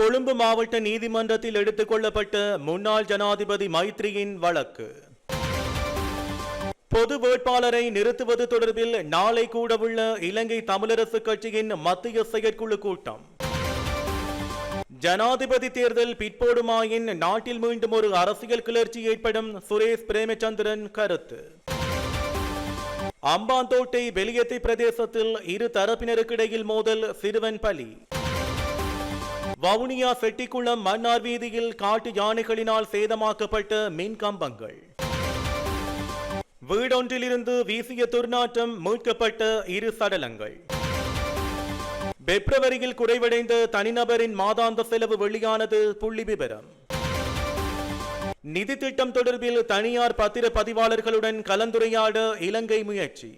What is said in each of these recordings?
கொழும்பு மாவட்ட நீதிமன்றத்தில் எடுத்துக் கொள்ளப்பட்ட முன்னாள் ஜனாதிபதி மைத்ரியின் வழக்கு. பொது வேட்பாளரை நிறுத்துவது தொடர்பில் நாளை கூடவுள்ள இலங்கை தமிழரசு கட்சியின் மத்திய செயற்குழு கூட்டம். ஜனாதிபதி தேர்தல் பிற்போடுமாயின் நாட்டில் மீண்டும் ஒரு அரசியல் கிளர்ச்சி ஏற்படும் சுரேஷ் பிரேமச்சந்திரன் கருத்து. அம்பாந்தோட்டை வெளியத்தை பிரதேசத்தில் இரு தரப்பினருக்கிடையில் மோதல் சிறுவன் பலி. வவுனியா செட்டிக்குளம் மன்னார் வீதியில் காட்டு யானைகளினால் சேதமாக்கப்பட்ட மின் கம்பங்கள். வீடொன்றிலிருந்து வீசிய துர்நாற்றம் மீட்கப்பட்ட இரு சடலங்கள். பிப்ரவரியில் குறைவடைந்த தனிநபரின் மாதாந்த செலவு வெளியானது புள்ளி விவரம் நிதி திட்டம் தொடர்பில் தனியார் பத்திர பதிவாளர்களுடன் கலந்துரையாட இலங்கை முயற்சி.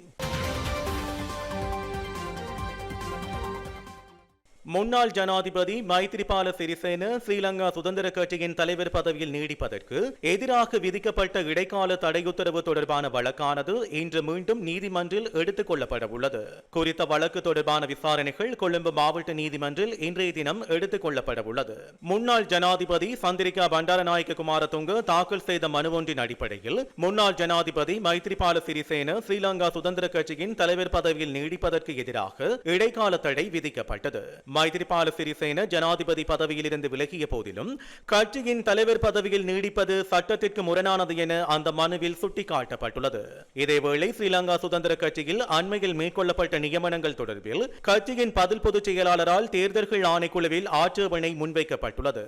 முன்னாள் ஜனாதிபதி மைத்ரிபால சிறிசேன ஸ்ரீலங்கா சுதந்திர கட்சியின் தலைவர் பதவியில் நீடிப்பதற்கு எதிராக விதிக்கப்பட்ட இடைக்கால தடையுத்தரவு தொடர்பான வழக்கானது இன்று மீண்டும் நீதிமன்றில் எடுத்துக் கொள்ளப்பட உள்ளது. குறித்த வழக்கு தொடர்பான விசாரணைகள் கொழும்பு மாவட்ட நீதிமன்றில் இன்றைய தினம் எடுத்துக் கொள்ளப்பட உள்ளது. முன்னாள் ஜனாதிபதி சந்திரிகா பண்டாரநாயக்க குமாரதுங்க தாக்கல் செய்த மனு ஒன்றின் அடிப்படையில் முன்னாள் ஜனாதிபதி மைத்ரிபால சிறிசேன ஸ்ரீலங்கா சுதந்திர கட்சியின் தலைவர் பதவியில் நீடிப்பதற்கு எதிராக இடைக்கால தடை விதிக்கப்பட்டது. மைத்திரிபால சிறிசேன ஜனாதிபதி பதவியில் இருந்து விலகிய போதிலும் கட்சியின் தலைவர் பதவியில் நீடிப்பது சட்டத்திற்கு முரணானது என அந்த மனுவில் சுட்டிக்காட்டப்பட்டுள்ளது. இதேவேளை ஸ்ரீலங்கா சுதந்திர கட்சியில் அண்மையில் மேற்கொள்ளப்பட்ட நியமனங்கள் தொடர்பில் கட்சியின் பதில் பொதுச் செயலாளரால் தேர்தல்கள் ஆணைக்குழுவில் ஆட்சேபனை முன்வைக்கப்பட்டுள்ளது.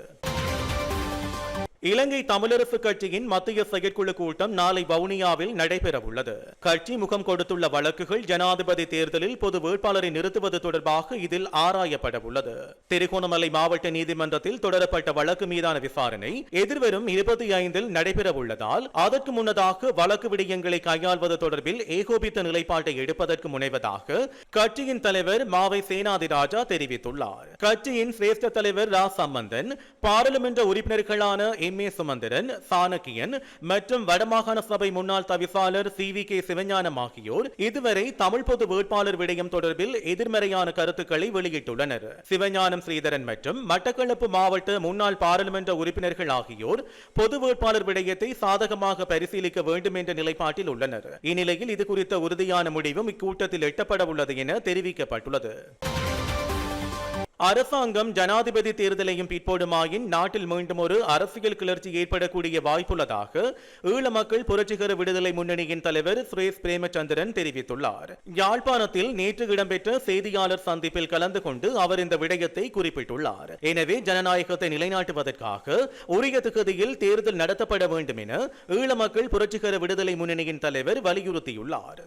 இலங்கை தமிழரசு கட்சியின் மத்திய செயற்குழு கூட்டம் நாளை வவுனியாவில் நடைபெறவுள்ளது. கட்சி முகம் கொடுத்துள்ள வழக்குகள் ஜனாதிபதி தேர்தலில் பொது வேட்பாளரை நிறுத்துவது தொடர்பாக இதில் ஆராயப்பட உள்ளது திருகோணமலை மாவட்ட நீதிமன்றத்தில் தொடரப்பட்ட வழக்கு மீதான விசாரணை எதிர்வரும் இருபத்தி ஐந்தில் நடைபெறவுள்ளதால் அதற்கு முன்னதாக வழக்கு விடயங்களை கையாள்வது தொடர்பில் ஏகோபித்த நிலைப்பாட்டை எடுப்பதற்கு முனைவதாக கட்சியின் தலைவர் மாவை சேனாதிராஜா தெரிவித்துள்ளார். கட்சியின் சிரேஷ்ட தலைவர் ரா சம்பந்தன் பாராளுமன்ற உறுப்பினர்களான எம். ஏ சுமந்திரன் சாணக்கியன் மற்றும் வடமாகாண சபை முன்னாள் தவிசாளர் சி. வி. கே. சிவஞானம் ஆகியோர் இதுவரை தமிழ் பொது வேட்பாளர் விடயம் தொடர்பில் எதிர்மறையான கருத்துக்களை வெளியிட்டுள்ளனர். சிவஞானம் ஸ்ரீதரன் மற்றும் மட்டக்களப்பு மாவட்ட முன்னாள் பாராளுமன்ற உறுப்பினர்கள் ஆகியோர் பொது வேட்பாளர் விடயத்தை சாதகமாக பரிசீலிக்க வேண்டும் என்ற நிலைப்பாட்டில் உள்ளனர். இந்நிலையில் இது குறித்த உறுதியான முடிவும் இக்கூட்டத்தில் எட்டப்பட உள்ளது என தெரிவிக்கப்பட்டுள்ளது. அரசாங்கம் ஜனாதிபதி தேர்தலையும் பிற்போடுமாயின் நாட்டில் மீண்டும் ஒரு அரசியல் கிளர்ச்சி ஏற்படக்கூடிய வாய்ப்புள்ளதாக ஈழ மக்கள் புரட்சிகர விடுதலை முன்னணியின் தலைவர் சுரேஷ் பிரேமச்சந்திரன் தெரிவித்துள்ளார். யாழ்ப்பாணத்தில் நேற்று இடம்பெற்ற செய்தியாளர் சந்திப்பில் கலந்து கொண்டு அவர் இந்த விடயத்தை குறிப்பிட்டுள்ளார். எனவே ஜனநாயகத்தை நிலைநாட்டுவதற்காக உரிய திகதியில் தேர்தல் நடத்தப்பட வேண்டும் என ஈழ மக்கள் புரட்சிகர விடுதலை முன்னணியின் தலைவர் வலியுறுத்தியுள்ளார்.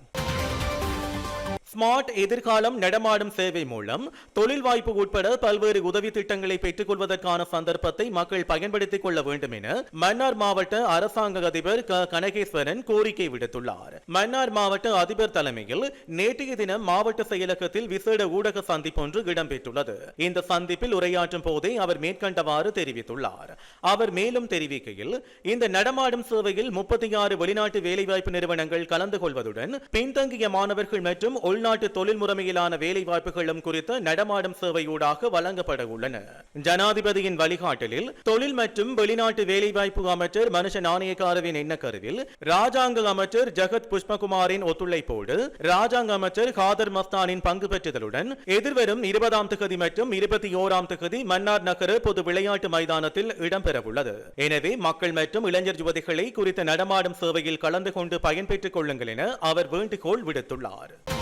ஸ்மார்ட் எதிர்காலம் நடமாடும் சேவை மூலம் தொழில் வாய்ப்பு உட்பட பல்வேறு உதவி திட்டங்களை பெற்றுக் கொள்வதற்கான சந்தர்ப்பத்தை மக்கள் பயன்படுத்திக் கொள்ள வேண்டும் என மன்னார் மாவட்ட அரசாங்க அதிபர் க. கனகேஸ்வரன் கோரிக்கை விடுத்துள்ளார். மன்னார் மாவட்ட அதிபர் தலைமையில் நேற்றைய தினம் மாவட்ட செயலகத்தில் விசேட ஊடக சந்திப்பு ஒன்று இடம்பெற்றுள்ளது. இந்த சந்திப்பில் உரையாற்றும் போதே அவர் மேற்கண்டவாறு தெரிவித்துள்ளார். அவர் மேலும் தெரிவிக்கையில் இந்த நடமாடும் சேவையில் முப்பத்தி ஆறு வெளிநாட்டு வேலைவாய்ப்பு நிறுவனங்கள் கலந்து கொள்வதுடன் பின்தங்கிய மாணவர்கள் மற்றும் உள்நாட்டு தொழில் முறைமையிலான வேலை வாய்ப்புகளும் குறித்த நடமாடும் சேவையூடாக வழங்கப்பட உள்ளன. ஜனாதிபதியின் வழிகாட்டலில் தொழில் மற்றும் வெளிநாட்டு வேலைவாய்ப்பு அமைச்சர் மனுஷ நாணயக்காரவின் எண்ணக்கருவில் ராஜாங்க அமைச்சர் ஜெகத் புஷ்பகுமாரின் ஒத்துழைப்போடு ராஜாங்க அமைச்சர் காதர் மஸ்தானின் பங்கு பெற்றுதலுடன் எதிர்வரும் இருபதாம் தொகுதி மற்றும் இருபத்தி ஓராம் தொகுதி மன்னார் நகர பொது விளையாட்டு மைதானத்தில் இடம்பெறவுள்ளது. எனவே மக்கள் மற்றும் இளைஞர் யுவதிகளை குறித்த நடமாடும் சேவையில் கலந்து கொண்டு பயன்பெற்றுக் கொள்ளுங்கள் என அவர் வேண்டுகோள் விடுத்துள்ளார்.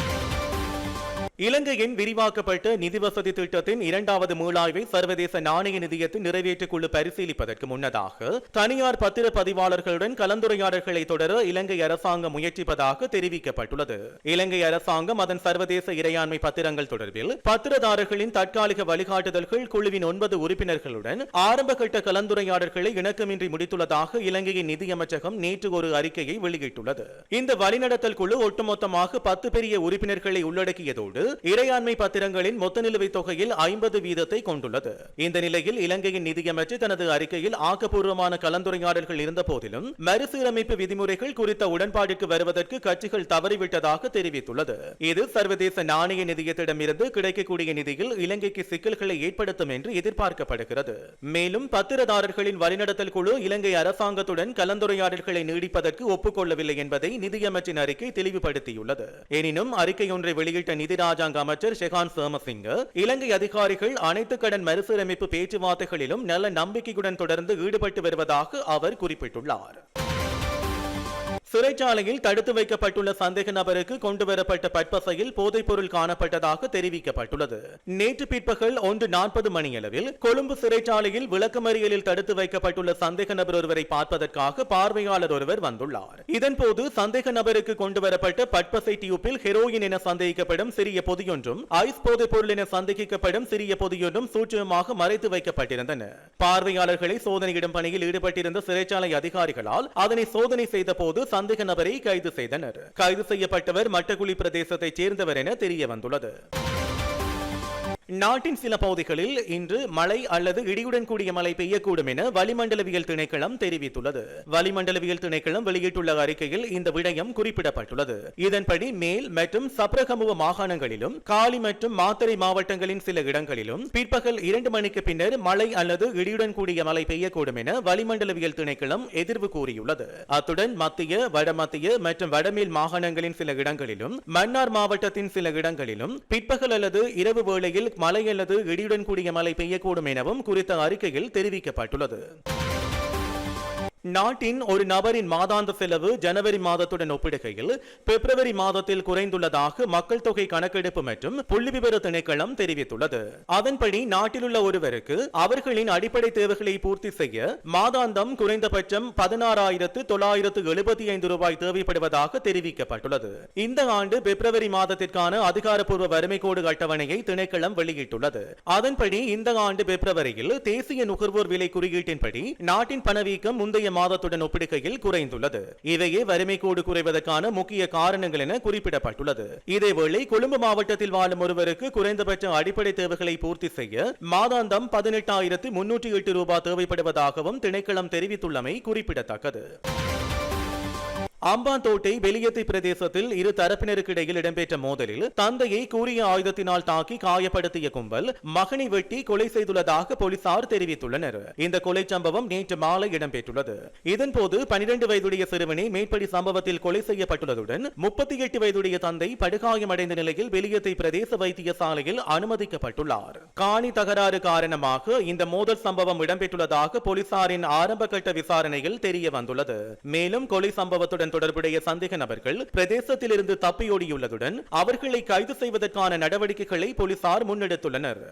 இலங்கையின் விரிவாக்கப்பட்ட நிதி வசதி திட்டத்தின் இரண்டாவது மூலாய்வை சர்வதேச நாணய நிதியத்தின் நிறைவேற்றுக் குழு பரிசீலிப்பதற்கு முன்னதாக தனியார் பத்திர பதிவாளர்களுடன் கலந்துரையாடல்களை தொடர இலங்கை அரசாங்கம் முயற்சிப்பதாக தெரிவிக்கப்பட்டுள்ளது. இலங்கை அரசாங்கம் அதன் சர்வதேச இறையாண்மை பத்திரங்கள் தொடர்பில் பத்திரதாரர்களின் தற்காலிக வழிகாட்டுதல்கள் குழுவின் ஒன்பது உறுப்பினர்களுடன் ஆரம்பகட்ட கலந்துரையாடல்களை இணக்கமின்றி முடித்துள்ளதாக இலங்கையின் நிதியமைச்சகம் நேற்று ஒரு அறிக்கையை வெளியிட்டுள்ளது. இந்த வழிநடத்தல் குழு ஒட்டுமொத்தமாக பத்து பெரிய உறுப்பினர்களை உள்ளடக்கியதோடு இறையாண்மை பத்திரங்களின் மொத்த நிலுவைத் தொகையில் ஐம்பது வீதத்தை கொண்டுள்ளது. இந்த நிலையில் இலங்கையின் நிதியமைச்சு தனது அறிக்கையில் ஆக்கப்பூர்வமான கலந்துரையாடல்கள் இருந்த போதிலும் மறுசீரமைப்பு விதிமுறைகள் குறித்த உடன்பாடுக்கு வருவதற்கு கட்சிகள் தவறிவிட்டதாக தெரிவித்துள்ளது. இது சர்வதேச நாணய நிதியத்திடமிருந்து கிடைக்கக்கூடிய நிதியில் இலங்கைக்கு சிக்கல்களை ஏற்படுத்தும் என்று எதிர்பார்க்கப்படுகிறது. மேலும் பத்திரதாரர்களின் வழிநடத்தல் குழு இலங்கை அரசாங்கத்துடன் கலந்துரையாடல்களை நீடிப்பதற்கு ஒப்புக்கொள்ளவில்லை என்பதை நிதியமைச்சின் அறிக்கை தெளிவுபடுத்தியுள்ளது. எனினும் அறிக்கை ஒன்றை வெளியிட்ட நிதி ராஜாங்க அமைச்சர் ஷெகான் சோமசிங்க இலங்கை அதிகாரிகள் அனைத்து கடன் மறுசீரமைப்பு பேச்சுவார்த்தைகளிலும் நல்ல நம்பிக்கையுடன் தொடர்ந்து ஈடுபட்டு வருவதாக அவர் குறிப்பிட்டுள்ளார். சிறைச்சாலையில் தடுத்து வைக்கப்பட்டுள்ள சந்தேக நபருக்கு கொண்டுவரப்பட்ட பட்பசையில் போதைப் பொருள் காணப்பட்டதாக தெரிவிக்கப்பட்டுள்ளது. நேற்று பிற்பகல் ஒன்று நாற்பது மணியளவில் கொழும்பு சிறைச்சாலையில் விளக்கமறியலில் தடுத்து வைக்கப்பட்டுள்ள சந்தேக நபர் ஒருவரை பார்ப்பதற்காக பார்வையாளர் ஒருவர் வந்துள்ளார். இதன்போது சந்தேக நபருக்கு கொண்டுவரப்பட்ட பட்பசை டியூப்பில் ஹெரோயின் என சந்தேகிக்கப்படும் சிறிய பொதியொன்றும் ஐஸ் போதைப் பொருள் என சந்தேகிக்கப்படும் சிறிய பொதியொன்றும் சூட்சமாக மறைத்து வைக்கப்பட்டிருந்தன. பார்வையாளர்களை சோதனையிடும் பணியில் ஈடுபட்டிருந்த சிறைச்சாலை அதிகாரிகளால் அதனை சோதனை செய்த போது சந்தேக நபரை கைது செய்தனர். கைது செய்யப்பட்டவர் மட்டக்குழி பிரதேசத்தைச் சேர்ந்தவர் என தெரிய வந்துள்ளது நாட்டின் சில பகுதிகளில் இன்று மழை அல்லது இடியுடன் கூடிய மழை பெய்யக்கூடும் என வளிமண்டலவியல் திணைக்களம் தெரிவித்துள்ளது. வளிமண்டலவியல் திணைக்களம் வெளியிட்டுள்ள அறிக்கையில் இந்த விடயம் குறிப்பிடப்பட்டுள்ளது. இதன்படி மேல் மற்றும் சப்ரகமுக மாகாணங்களிலும் காலி மற்றும் மாத்தறை மாவட்டங்களின் சில இடங்களிலும் பிற்பகல் இரண்டு மணிக்கு பின்னர் மழை அல்லது இடியுடன் கூடிய மழை பெய்யக்கூடும் என வளிமண்டலவியல் திணைக்களம் எதிர்வு கூறியுள்ளது. அத்துடன் மத்திய வடமத்திய மற்றும் வடமேல் மாகாணங்களின் சில இடங்களிலும் மன்னார் மாவட்டத்தின் சில இடங்களிலும் பிற்பகல் அல்லது இரவு வேளையில் மழை அல்லது இடியுடன் கூடிய மழை பெய்யக்கூடும் எனவும் குறித்த அறிக்கையில் தெரிவிக்கப்பட்டுள்ளது. நாட்டின் ஒரு நபரின் மாதாந்த செலவு ஜனவரி மாதத்துடன் ஒப்பிடுகையில் பிப்ரவரி மாதத்தில் குறைந்துள்ளதாக மக்கள் தொகை கணக்கெடுப்பு மற்றும் புள்ளிவிவர திணைக்களம் தெரிவித்துள்ளது. அதன்படி நாட்டிலுள்ள ஒருவருக்கு அவர்களின் அடிப்படை தேவைகளை பூர்த்தி செய்ய மாதாந்தம் குறைந்தபட்சம் பதினாறாயிரத்து தொள்ளாயிரத்து எழுபத்தி ஐந்து ரூபாய் தேவைப்படுவதாக தெரிவிக்கப்பட்டுள்ளது. இந்த ஆண்டு பிப்ரவரி மாதத்திற்கான அதிகாரப்பூர்வ வறுமை கோடு அட்டவணையை திணைக்களம் வெளியிட்டுள்ளது. அதன்படி இந்த ஆண்டு பிப்ரவரியில் தேசிய நுகர்வோர் விலை குறியீட்டின்படி நாட்டின் பணவீக்கம் முந்தைய மாதத்துடன் ஒப்பிடுகையில் குறைந்துள்ளது. இவையே வறுமை கோடு குறைவதற்கான முக்கிய காரணங்கள் என குறிப்பிடப்பட்டுள்ளது. இதேவேளை கொழும்பு மாவட்டத்தில் வாழும் ஒருவருக்கு குறைந்தபட்ச அடிப்படை தேவைகளை பூர்த்தி செய்ய மாதாந்தம் பதினெட்டாயிரத்து முன்னூற்றி எட்டு ரூபாய் தேவைப்படுவதாகவும் திணைக்களம் தெரிவித்துள்ளமை குறிப்பிடத்தக்கது. அம்பாந்தோட்டை வெளியத்தை பிரதேசத்தில் இரு தரப்பினருக்கிடையில் இடம்பெற்ற மோதலில் தந்தையை கூறிய ஆயுதத்தினால் தாக்கி காயப்படுத்திய கும்பல் மகனை வெட்டி கொலை செய்துள்ளதாக போலீசார் தெரிவித்துள்ளனர். இந்த கொலை சம்பவம் நேற்று மாலை இடம்பெற்றுள்ளது. இதன்போது பனிரெண்டு வயதுடைய சிறுவனை மேற்படி சம்பவத்தில் கொலை செய்யப்பட்டுள்ளதுடன் முப்பத்தி எட்டு வயதுடைய தந்தை படுகாயமடைந்த நிலையில் வெளியத்தை பிரதேச வைத்தியசாலையில் அனுமதிக்கப்பட்டுள்ளார். காணி தகராறு காரணமாக இந்த மோதல் சம்பவம் இடம்பெற்றுள்ளதாக போலீசாரின் ஆரம்ப கட்ட விசாரணையில் தெரிய வந்துள்ளது மேலும் கொலை சம்பவத்துடன் தொடர்புடைய சந்தேக நபர்கள் பிரதேசத்திலிருந்து தப்பியோடியுள்ளதுடன் அவர்களை கைது செய்வதற்கான நடவடிக்கைகளை போலீசார் முன்னெடுத்துள்ளனர்.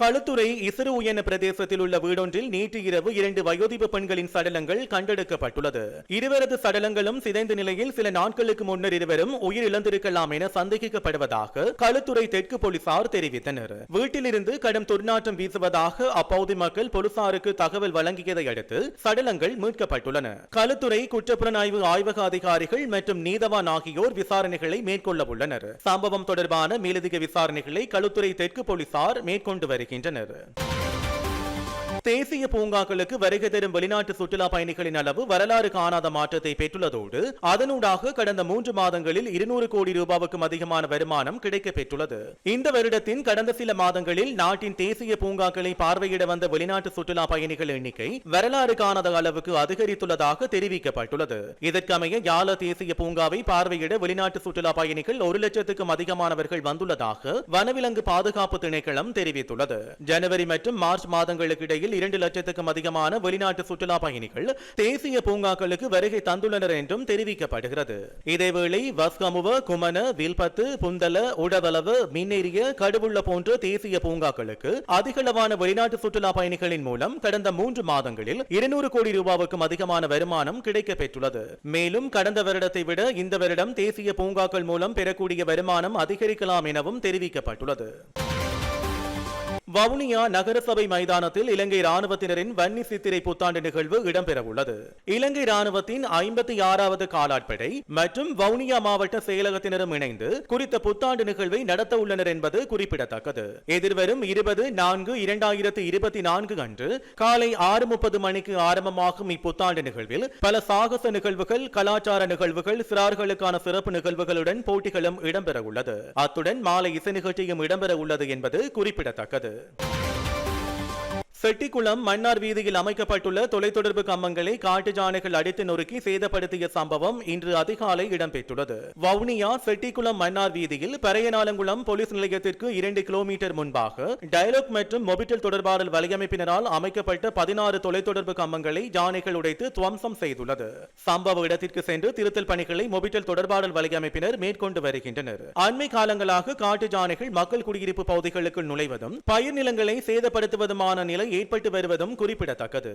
களுத்துறை இசுறு உயன பிரதேசத்தில் உள்ள வீடொன்றில் நேற்று இரவு இரண்டு வயோதிப பெண்களின் சடலங்கள் கண்டெடுக்கப்பட்டுள்ளது. இருவரது சடலங்களும் சிதைந்த நிலையில் சில நாட்களுக்கு முன்னர் இருவரும் உயிரிழந்திருக்கலாம் என சந்தேகிக்கப்படுவதாக களுத்துறை தெற்கு போலீசார் தெரிவித்தனர். வீட்டிலிருந்து கடும் துர்நாற்றம் வீசுவதாக அப்பகுதி மக்கள் போலீசாருக்கு தகவல் வழங்கியதை அடுத்து சடலங்கள் மீட்கப்பட்டுள்ளன. களுத்துறை குற்றப்புலனாய்வு ஆய்வக அதிகாரிகள் மற்றும் நீதவான் ஆகியோர் விசாரணைகளை மேற்கொள்ள உள்ளனர் சம்பவம் தொடர்பான மேலதிக விசாரணைகளை களுத்துறை தெற்கு போலீசார் மேற்கொண்டு வருகின்றனர் இருக்கின்றனர் தேசிய பூங்காக்களுக்கு வருகை தரும் வெளிநாட்டு சுற்றுலா பயணிகளின் அளவு வரலாறு காணாத மாற்றத்தை பெற்றுள்ளதோடு அதனூடாக கடந்த மூன்று மாதங்களில் இருநூறு கோடி ரூபாவுக்கும் அதிகமான வருமானம் கிடைக்க பெற்றுள்ளது. இந்த வருடத்தின் கடந்த சில மாதங்களில் நாட்டின் தேசிய பூங்காக்களை பார்வையிட வந்த வெளிநாட்டு சுற்றுலா பயணிகள் எண்ணிக்கை வரலாறு காணாத அளவுக்கு அதிகரித்துள்ளதாக தெரிவிக்கப்பட்டுள்ளது. இதற்கமைய யால தேசிய பூங்காவை பார்வையிட வெளிநாட்டு சுற்றுலா பயணிகள் ஒரு லட்சத்துக்கும் அதிகமானவர்கள் வந்துள்ளதாக வனவிலங்கு பாதுகாப்பு திணைக்களம் தெரிவித்துள்ளது. ஜனவரி மற்றும் மார்ச் மாதங்களுக்கு இடையில் இரண்டு லட்சத்துக்கும் அதிகமான வெளிநாட்டு சுற்றுலா பயணிகள் தேசிய பூங்காக்களுக்கு வருகை தந்துள்ளனர் என்றும் தெரிவிக்கப்படுகிறது. இதேவேளை வஸ்கமுவ குமன வில்பத்து புந்தல உடவளவு மின்னேறிய கடுவுள்ள போன்ற தேசிய பூங்காக்களுக்கு அதிகளவான வெளிநாட்டு சுற்றுலா பயணிகளின் மூலம் கடந்த மூன்று மாதங்களில் இருநூறு கோடி ரூபாவுக்கும் அதிகமான வருமானம் கிடைக்கப் பெற்றுள்ளது மேலும் கடந்த வருடத்தை விட இந்த வருடம் தேசிய பூங்காக்கள் மூலம் பெறக்கூடிய வருமானம் அதிகரிக்கலாம் எனவும் தெரிவிக்கப்பட்டுள்ளது. வவுனியா நகரசபை மைதானத்தில் இலங்கை ராணுவத்தினரின் வன்னி சித்திரை புத்தாண்டு நிகழ்வு இடம்பெறவுள்ளது. இலங்கை ராணுவத்தின் ஐம்பத்தி ஆறாவது காலாட்படை மற்றும் வவுனியா மாவட்ட செயலகத்தினரும் இணைந்து குறித்த புத்தாண்டு நிகழ்வை நடத்த உள்ளனர் என்பது குறிப்பிடத்தக்கது. எதிர்வரும் இருபது நான்கு இரண்டாயிரத்து இருபத்தி நான்கு அன்று காலை ஆறு முப்பது மணிக்கு ஆரம்பமாகும் இப்புத்தாண்டு நிகழ்வில் பல சாகச நிகழ்வுகள் கலாச்சார நிகழ்வுகள் சிறார்களுக்கான சிறப்பு நிகழ்வுகளுடன் போட்டிகளும் இடம்பெறவுள்ளது. அத்துடன் மாலை இசை நிகழ்ச்சியும் இடம்பெற உள்ளது என்பது குறிப்பிடத்தக்கது. Yeah. செட்டிக்குளம் மன்னார் வீதியில் அமைக்கப்பட்டுள்ள தொலைத்தொடர்பு கம்பங்களை காட்டு ஜானைகள் அடித்து நொறுக்கி சேதப்படுத்திய சம்பவம் இன்று அதிகாலை இடம்பெற்றுள்ளது. வவுனியா செட்டிக்குளம் மன்னார் வீதியில் பரையநாளங்குளம் போலீஸ் நிலையத்திற்கு இரண்டு கிலோமீட்டர் முன்பாக டயலாக் மற்றும் மொபிட்டல் தொடர்பாடல் வலையமைப்பினரால் அமைக்கப்பட்ட பதினாறு தொலைத்தொடர்பு கம்பங்களை ஜானைகள் உடைத்து துவம்சம் செய்துள்ளது. சம்பவ இடத்திற்கு சென்று திருத்தல் பணிகளை மொபிட்டல் தொடர்பாடல் வலையமைப்பினர் மேற்கொண்டு வருகின்றனர். அண்மை காலங்களாக காட்டு ஜானைகள் மக்கள் குடியிருப்பு பகுதிகளுக்கு நுழைவதும் பயிர் நிலங்களை சேதப்படுத்துவதுமான நிலை ஏற்பட்டு வருவதும் குறிப்பிடத்தக்கது.